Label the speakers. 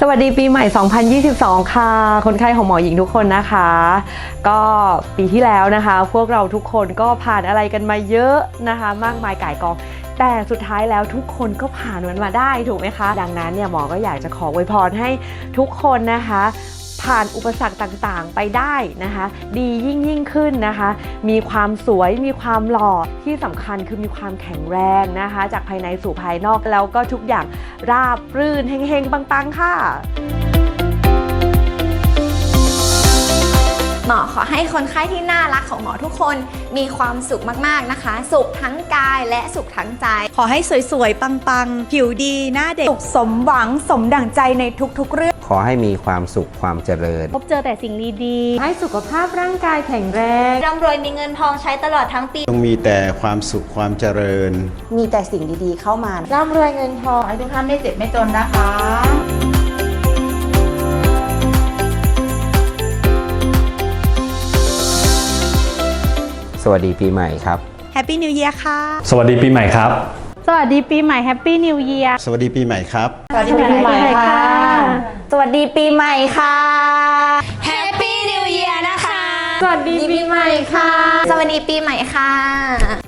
Speaker 1: สวัสดีปีใหม่ 2022 ค่ะ คนไข้ของหมอหญิงทุกคนนะคะ ก็ปีที่แล้วนะคะ พวกเราทุกคนก็ผ่านอะไรกันมาเยอะนะคะ มากมายก่ายกอง แต่สุดท้ายแล้วทุกคนก็ผ่านมันมาได้ถูกไหมคะ ดังนั้นเนี่ยหมอก็อยากจะขออวยพรให้ทุกคนนะคะ ผ่านอุปสรรคต่างๆ ไปได้นะคะ ดียิ่งยิ่งขึ้นนะคะ มีความสวยมีความหล่อที่สำคัญคือมีความแข็งแรงนะคะ จากภายในสู่ภายนอกแล้วก็ทุกอย่างราบรื่นเฮงๆปังๆ ค่ะ
Speaker 2: หมอขอให้คนไข้ที่น่ารักของหมอทุกคนมีความสุขมากๆนะคะ สุขทั้งกายและสุขทั้งใจ
Speaker 3: ขอให้สวยๆ ปังๆ ผิวดี หน้าเด็ก
Speaker 4: สุขสมหวังสมดั่งใจในทุกๆ เรื่อง
Speaker 5: ขอให้มีความสุขความเจริญ
Speaker 6: พบเจอแต่สิ่งดี
Speaker 1: ให้สุขภาพร่างกายแข็งแรง
Speaker 2: ร่ำรวยมีเงินทองใช้ตลอดทั้งปี
Speaker 7: ต้องมีแต่ความสุขความเจริญ
Speaker 4: มีแต่สิ่งดีๆเข้ามา
Speaker 8: ร่ำรวยเงินทองให้ทุกท่านไม่เจ็บไม่จนนะคะ
Speaker 5: สวัสดีปีใหม่ครับ
Speaker 3: แฮปปี้นิว e ย r ค่ะ
Speaker 9: สวัสดีปีใหม่ครับ
Speaker 6: ๆสวัสดีปีใหม่แฮปปี้นิวเยียร์
Speaker 7: สวัสดีปีใหม่ครับ
Speaker 8: สวัสดีปีใหม่ค่ะ
Speaker 4: ส วัสดีปีใหม่ค่ะ
Speaker 2: Happy New Year นะคะ
Speaker 6: สวัสดีปีใหม่ค่ะ
Speaker 2: สวัสดีปีใหม่ค่ะ